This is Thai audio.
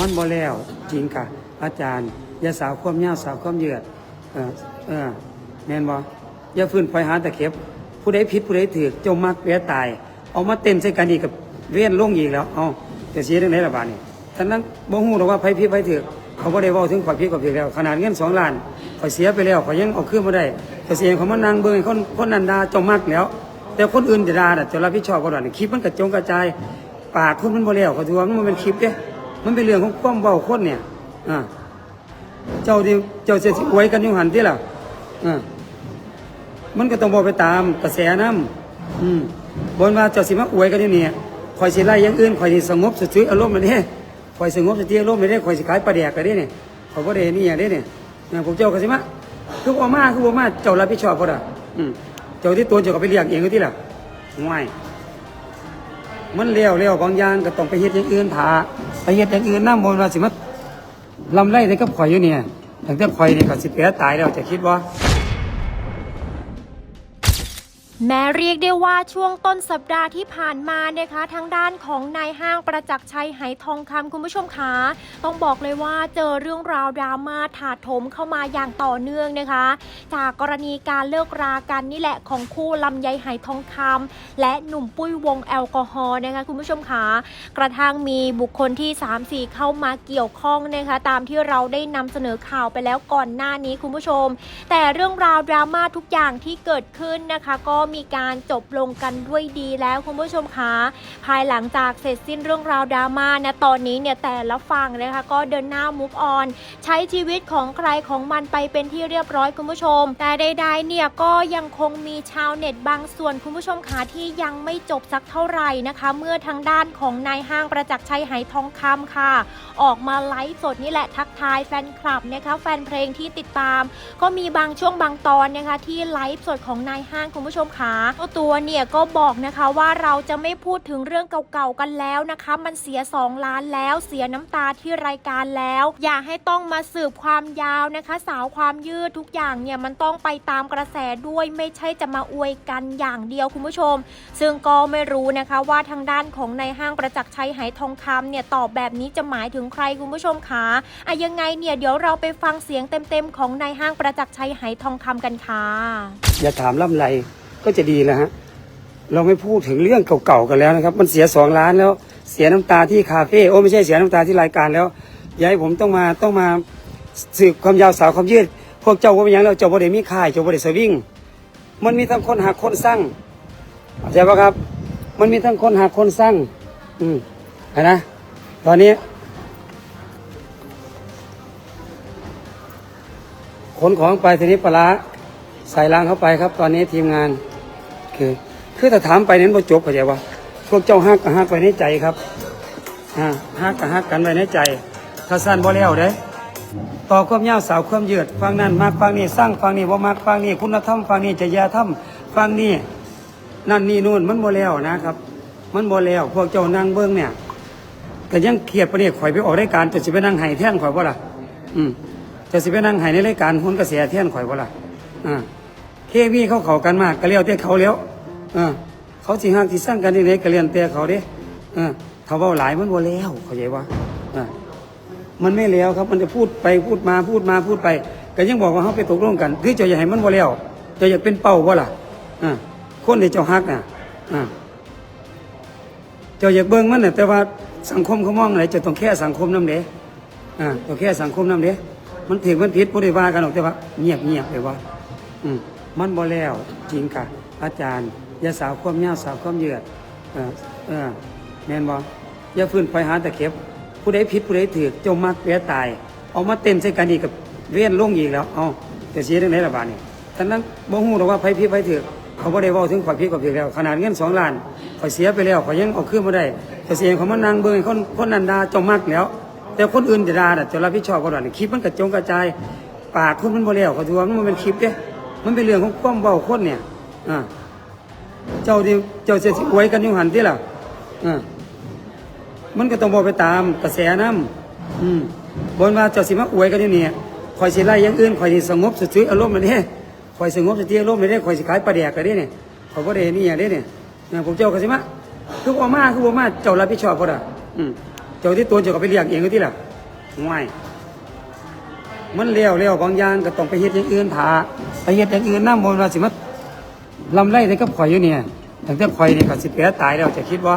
มันบ่แล้วจริงค่ะ อาจารย์อย่าสาวความยาวสาวความเหยือดเออเออแม่นบ่อย่าฟื้นไฟหาตะเข็บ ผู้ใดผิดผู้ใดถูกจงมักเปียตาย เอามาเต้นใส่กันอีกกับเวียนลงอีกแล้วเอาจะเสียเรื่องไหนล่ะบาดนี้ท่านนั้นบ่ฮู้หรอกว่าไผผิดไผถูกเขาบ่ได้เว้าถึงข่อยผิดข่อยถูกแล้ว ขนาดเงิน2ล้านข่อยเสียไปแล้วข่อยยังเอาคืนบ่ได้ข่อยเสียเขามานั่งเบิ่งคนคนนันด่าจงมักแล้ว แต่คนอื่นจะด่าน่ะจะรับผิดชอบบ่ด้นี่คลิปมันกระจงกระจายปากคนมันบ่แล้วเขาถือว่ามันเป็นคลิปเด้ มันเป็นเรื่องของความเบาคนเนี่ยอ่าเจ้าที่เจ้าเสียสิอวยกันอยู่หันที่ล่ะอ่ามันก็ต้องบอกไปตามกระแสน้ำอืมบนว่าเจ้าสิมาอวยกันอยู่เนี่ยคอยสิไล่ย่างอื่นคอยสิสงบสติอารมณ์มันเนี่ยคอยสงบสติอารมณ์มันเนี่ยคอยสิขายปลาแดกกันเนี่ยเขาก็ได้นี่อย่างนี้เนี่ยนะผมเจ้าก็สิมาคือบ่มาคือบ่มาเจ้ารับผิดชอบก็ได้อืมเจ้าที่ตัวเจ้าก็ไปเรียกเองก็ที่ล่ะง่าย มันเลี้ยวเลี้ยวบางอย่างก็ต้องไปเฮ็ดอย่างอื่นถาไปเฮ็ดอย่างอื่นน้ำมนต์ว่าสิมาลำไรในกับข่อยอยู่เนี่ยตั้งแต่ข่อยเนี่ยก็สิเปียตายแล้วจะคิดว่า แม้เรียกได้ว่าช่วงต้นสัปดาห์ที่ผ่านมานะคะ ทางด้านของนายห้างประจักษ์ชัยไหทองคำคุณผู้ชมคะต้องบอกเลยว่าเจอเรื่องราวดราม่าถาโถมเข้ามาอย่างต่อเนื่องนะคะ จากกรณีการเลิกรากันนี่แหละของคู่ลำไยไหทองคำและหนุ่มปุ้ยวงแอลกอฮอล์นะคะคุณผู้ชมคะกระทั่งมีบุคคลที่ 3-4 เข้ามาเกี่ยวข้องนะคะ ตามที่เราได้นำเสนอข่าวไปแล้วก่อนหน้านี้คุณผู้ชม แต่เรื่องราวดราม่าทุกอย่างที่เกิดขึ้นนะคะก็มมีการจบลงกันด้วยดีแล้วคุณผู้ชมคะภายหลังจากเสร็จสิ้นเรื่องราวดราม่านะตอนนี้เนี่ยแต่ละฝั่งนะคะก็เดินหน้ามุกออน ใช้ชีวิตของใครของมันไปเป็นที่เรียบร้อยคุณผู้ชม แต่ใดๆเนี่ยก็ยังคงมีชาวเน็ตบางส่วนคุณผู้ชมคะที่ยังไม่จบสักเท่าไหร่นะคะ เมื่อทางด้านของนายห้างประจักษ์ชัยไหทองคำค่ะ ออกมาไลฟ์สดนี่แหละทักทายแฟนคลับนะคะแฟนเพลงที่ติดตาม ก็มีบางช่วงบางตอนนะคะที่ไลฟ์สดของนายห้างคุณผู้ชมคะเจ้าตัวเนี่ยก็บอกนะคะว่าเราจะไม่พูดถึงเรื่องเก่าๆกันแล้วนะคะ มันเสีย 2 ล้านแล้วเสียน้ำตาที่รายการแล้ว อย่าให้ต้องมาสืบความยาวนะคะ สาวความยืดทุกอย่างเนี่ยมันต้องไปตามกระแสด้วยไม่ใช่จะมาอวยกันอย่างเดียวคุณผู้ชม ซึ่งก็ไม่รู้นะคะว่าทางด้านของนายห้างประจักษ์ชัยไหทองคำเนี่ยตอบแบบนี้จะหมายถึงใครคุณผู้ชมคะอะยังไงเนี่ยเดี๋ยวเราไปฟังเสียงเต็มๆของนายห้างประจักษ์ชัยไหทองคำกันค่ะอย่าถามล่ำไร ก็จะดีแล้วฮะเราไม่พูดถึงเรื่องเก่าๆกันแล้วนะครับ มันเสียสองล้านแล้วเสียน้ำตาที่คาเฟ่โอ้ไม่ใช่เสียน้ำตาที่รายการแล้วย่าให้ผมต้องมาต้องมาสืบความยาวสาวความยืด พวกเจ้าว่าเป็นยังแล้วเจ้าบ่ได้มีค่ายเจ้าบ่ได้สวิงมันมีทั้งคนหักคนสร้างเข้าใจปะครับ มันมีทั้งคนหักคนสร้างอืมนะตอนนี้ ขนของไปทีนี้ปลาร้าใส่รางเข้าไปครับ ตอนนี้ทีมงาน คือ คือถ้าถามไปนั้นบ่จบเข้าใจว่าพวกเจ้าฮักก็ฮักไว้ในใจครับอ่าฮักก็ฮักกันไว้ในใจ ถ้าสั้นบ่แล้วเด้ต่อความยาวสาวความยืดฟังนั้นมากฟังนี้สร้างฟังนี้บ่ามากฟังนี้คุณธรรมฟังนี้จริยธรรมฟังนี้นั่นนี่นู่นมันบ่แล้วนะครับ มันบ่แล้วพวกเจ้านั่งเบิ่งเนี่ยก็ยังเครียดปะเนี่ยข่อยไปออกรายการจะสิไปนั่งไห้แท่นข่อยบ่ล่ะอืมจะสิไปนั่งไห้ในรายการหุ้นกระแสแท่นข่อยบ่ล่ะอ่า เคมีเขาเข้ากันมากก็เลี้ยวแต่เขาแล้วอ่าเขาสิฮักสิสร้างกันนี่เลยก็เลี้ยงแต่เขาเด้อ่าเขาเว้าหลายมันบ่แล้วเข้าใจว่าอ่ามันไม่แล้วครับมันจะพูดไปพูดมาพูดมาพูดไป ก็ยังบอกว่าเขาไปตกลงกันคือเจะอยากให้มันบ่แล้วเจะอยากเป็นเป้าบ่ล่ะอ่าคนที่เจ้าฮักน่ะอ่าเจ้าอยากเบิ่งมันน่ะแต่ว่าสังคมเขามองอะไรเจะต้องแค่สังคมนำเด้อ่าต้องแค่สังคมนำเด้มันถึงมันผิดบ่ได้ว่ากันหรอกแต่ว่า เงียบเงียบไปว่า อืม มันบ่แล้วจริงค่ะ อาจารย์อย่าสาวความยาวสาวความเหยือดเออเออแม่นบ่อย่าฟื้นไฟหาตะเข็บ ผู้ใดผิดผู้ใดถูกจงมักเปียตาย เอามาเต้นใส่กันอีกกับเวียนลงอีกแล้วเอาจะเสียเรื่องไหนล่ะบาดนี้ท่านนั้นบ่ฮู้หรอกว่าไผผิดไผถูกเขาบ่ได้เว้าถึงข่อยผิดข่อยถูกแล้ว ขนาดเงิน2ล้านข่อยเสียไปแล้วข่อยยังเอาคืนบ่ได้ข่อยเสียเขามานั่งเบิ่งคนคนนั้นด่าจงมักแล้ว แต่คนอื่นจะด่าน่ะจะรับผิดชอบบ่ได้คลิปมันกระจงกระจายปากคนมันบ่แล้วเขาถือว่ามันเป็นคลิปเด้ มันเป็นเรื่องของความเว้าคนเนี่ยอ่าเจ้าที่เจ้าเสียสิอวยกันอยู่หันที่ล่ะอ่ามันก็ต้องบอกไปตามกระแสน้ำอืมบนว่าเจ้าสิมาอวยกันอยู่เนี่ยคอยสิไล่ย่างอื่นคอยสิสงบสติอารมณ์มันเนี่ยคอยสงบสติอารมณ์มันเนี่ยคอยสิขายปลาแดกกันเนี่ยเขาก็ได้นี่อย่างนี้เนี่ยผมเจ้าก็สิมาคือบ่มาคือบ่มาเจ้ารับผิดชอบก็ได้อืมเจ้าที่ตัวเจ้าก็ไปเรียกเองก็ที่ล่ะห่วยมันเลี้ยวเลี้ยวบางอย่างก็ต้องไปเฮ็ดอย่างอื่นถา ไปเฮ็ดอย่างอื่นน้ำมนต์ว่าสิมาลำไรแต่ก็ข่อยอยู่เนี่ยตั้งแต่ข่อยเนี่ยก็สิแปรตายแล้วจะคิดว่า